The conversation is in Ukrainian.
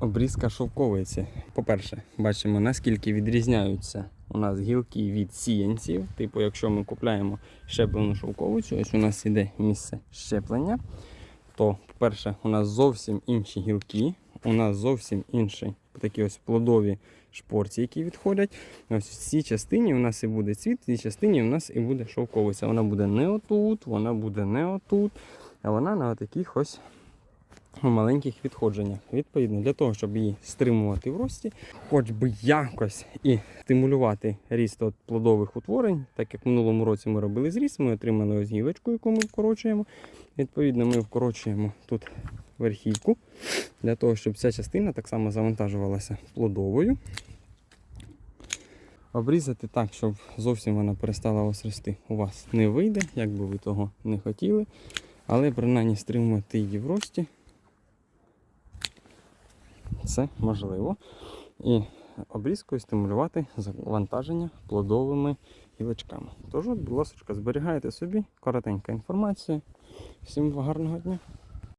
Обрізка шовковиці. По-перше, бачимо, наскільки відрізняються у нас гілки від сіянців. Типу, якщо ми купляємо щеплену шовковицю, ось у нас іде місце щеплення, то, по-перше, у нас зовсім інші гілки, у нас зовсім інші такі ось плодові шпорці, які відходять. Ось в цій частині у нас і буде цвіт, в цій частині у нас і буде шовковиця. Вона буде не отут, вона буде не отут, а вона на таких ось маленьких відходженнях. Відповідно, для того, щоб її стримувати в рості, хоч би якось і стимулювати ріст от плодових утворень, так як в минулому році ми робили зріст, ми отримали ось гілочку, яку ми вкорочуємо. Відповідно, ми вкорочуємо тут верхівку, для того, щоб ця частина так само завантажувалася плодовою. Обрізати так, щоб зовсім вона перестала ось рости, у вас не вийде, як би ви того не хотіли. Але принаймні стримувати її в рості це можливо. І обрізкою стимулювати завантаження плодовими гілочками. Тож, будь ласка, зберігайте собі коротенька інформація. Всім гарного дня!